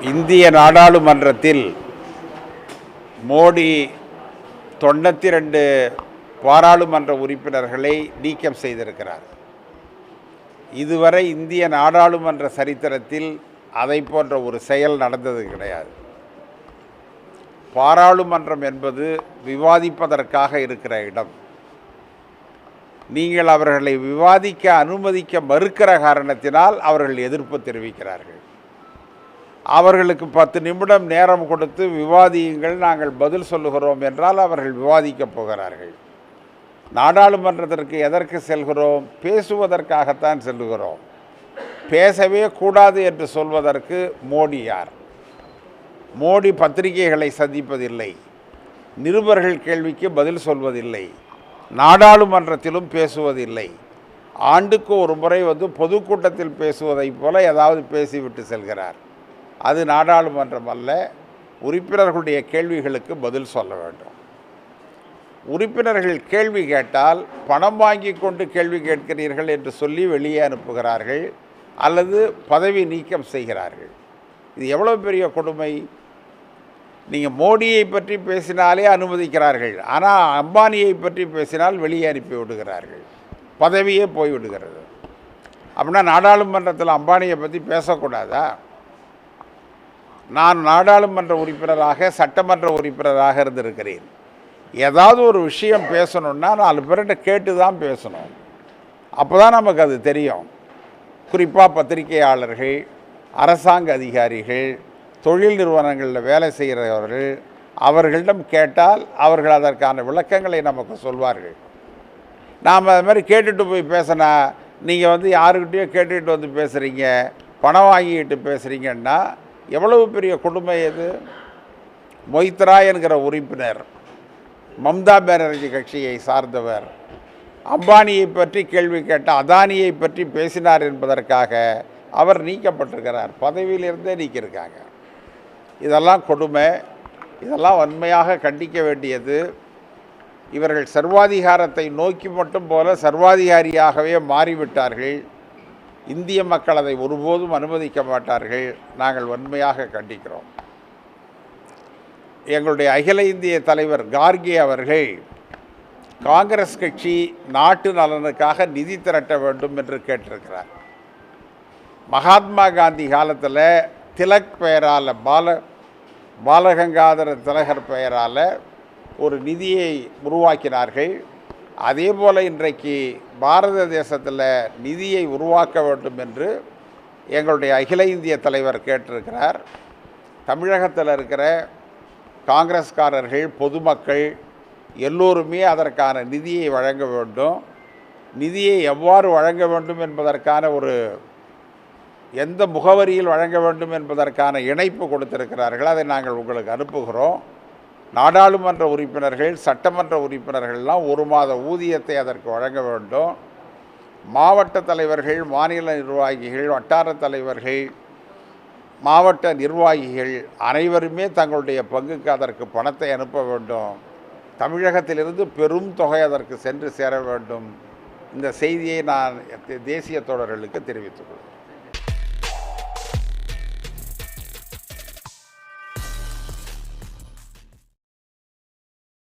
இந்திய நாடாளுமன்றத்தில் மோடி தொண்ணூற்றி ரெண்டு பாராளுமன்ற உறுப்பினர்களை நீக்கம் செய்திருக்கிறார். இதுவரை இந்திய நாடாளுமன்ற சரித்திரத்தில் அதை போன்ற ஒரு செயல் நடந்தது கிடையாது. பாராளுமன்றம் என்பது விவாதிப்பதற்காக இருக்கிற இடம். நீங்கள் அவர்களை விவாதிக்க அனுமதிக்க மறுக்கிற காரணத்தினால் அவர்கள் எதிர்ப்பு தெரிவிக்கிறார்கள். அவர்களுக்கு பத்து நிமிடம் நேரம் கொடுத்து விவாதியுங்கள் நாங்கள் பதில் சொல்லுகிறோம் என்றால் அவர்கள் விவாதிக்கப் போகிறார்கள். நாடாளுமன்றத்திற்கு எதற்கு செல்கிறோம்? பேசுவதற்காகத்தான் செல்லுகிறோம். பேசவே கூடாது என்று சொல்வதற்கு மோடி யார்? மோடி பத்திரிகைகளை சந்திப்பதில்லை. நிருபர்கள் கேள்விக்கு பதில் சொல்வதில்லை. நாடாளுமன்றத்திலும் பேசுவதில்லை. ஆண்டுக்கு ஒரு முறை வந்து பொதுக்கூட்டத்தில் பேசுவதைப் போல ஏதாவது பேசிவிட்டு செல்கிறார். அது நாடாளுமன்றம் அல்ல உறுப்பினர்களுடைய கேள்விகளுக்கு பதில் சொல்ல வேண்டும். உறுப்பினர்கள் கேள்வி கேட்டால் பணம் வாங்கி கொண்டு கேள்வி கேட்கிறீர்கள் என்று சொல்லி வெளியே அனுப்புகிறார்கள் அல்லது பதவி நீக்கம் செய்கிறார்கள். இது எவ்வளோ பெரிய கொடுமை? நீங்கள் மோடியை பற்றி பேசினாலே அனுமதிக்கிறார்கள் ஆனால் அம்பானியை பற்றி பேசினால் வெளியே அனுப்பி விடுகிறார்கள். பதவியே போய்விடுகிறது அப்படின்னா நாடாளுமன்றத்தில் அம்பானியை பற்றி பேசக்கூடாதா? நான் நாடாளுமன்ற உறுப்பினராக சட்டமன்ற உறுப்பினராக இருந்திருக்கிறேன். ஏதாவது ஒரு விஷயம் பேசணுன்னா நாலு பேர்கிட்ட கேட்டு தான் பேசணும். அப்போ தான் நமக்கு அது தெரியும். குறிப்பாக பத்திரிகையாளர்கள் அரசாங்க அதிகாரிகள் தொழில் நிறுவனங்களில் வேலை செய்கிறவர்கள் அவர்களிடம் கேட்டால் அவர்கள் அதற்கான விளக்கங்களை நமக்கு சொல்வார்கள். நாம் அது மாதிரி கேட்டுட்டு போய் பேசினா நீங்கள் வந்து யாருக்கிட்டேயோ கேட்டுக்கிட்டு வந்து பேசுகிறீங்க பணம் வாங்கிக்கிட்டு பேசுகிறீங்கன்னா எவ்வளவு பெரிய கொடுமை இது? மொய்த்ரா என்கிற உறுப்பினர் மம்தா பானர்ஜி கட்சியை சார்ந்தவர் அம்பானியை பற்றி கேள்வி கேட்ட அதானியை பற்றி பேசினார் என்பதற்காக அவர் நீக்கப்பட்டிருக்கிறார். பதவியிலிருந்தே நீக்கியிருக்காங்க. இதெல்லாம் கொடுமை. இதெல்லாம் வன்மையாக கண்டிக்க வேண்டியது. இவர்கள் சர்வாதிகாரத்தை நோக்கி மட்டும் போல சர்வாதிகாரியாகவே மாறிவிட்டார்கள். இந்திய மக்கள் அதை ஒருபோதும் அனுமதிக்க மாட்டார்கள். நாங்கள் வன்மையாக கண்டிக்கிறோம். எங்களுடைய அகில இந்திய தலைவர் கார்கே அவர்கள் காங்கிரஸ் கட்சி நாட்டு நலனுக்காக நிதி திரட்ட வேண்டும் என்று கேட்டிருக்கிறார். மகாத்மா காந்தி காலத்தில் திலக் பெயரால் பால பாலகங்காதர திலகர் பெயரால் ஒரு நிதியை உருவாக்கினார்கள். அதே போல் இன்றைக்கு பாரத தேசத்தில் நிதியை உருவாக்க வேண்டும் என்று எங்களுடைய அகில இந்திய தலைவர் கேட்டிருக்கிறார். தமிழகத்தில் இருக்கிற காங்கிரஸ்காரர்கள் பொதுமக்கள் எல்லோருமே அதற்கான நிதியை வழங்க வேண்டும். நிதியை எவ்வாறு வழங்க வேண்டும் என்பதற்கான ஒரு எந்த முகவரியில் வழங்க வேண்டும் என்பதற்கான இணைப்பு கொடுத்திருக்கிறார்கள். அதை நாங்கள் உங்களுக்கு அனுப்புகிறோம். நாடாளுமன்ற உறுப்பினர்கள் சட்டமன்ற உறுப்பினர்கள்லாம் ஒரு மாத ஊதியத்தை அதற்கு வழங்க வேண்டும். மாவட்ட தலைவர்கள் மாநில நிர்வாகிகள் வட்டார தலைவர்கள் மாவட்ட நிர்வாகிகள் அனைவருமே தங்களுடைய பங்குக்கு அதற்கு பணத்தை அனுப்ப வேண்டும். தமிழகத்திலிருந்து பெரும் தொகை அதற்கு சென்று சேர வேண்டும். இந்த செய்தியை நான் தேசிய தோழர்களுக்கு தெரிவித்துக் கொள்கிறேன்.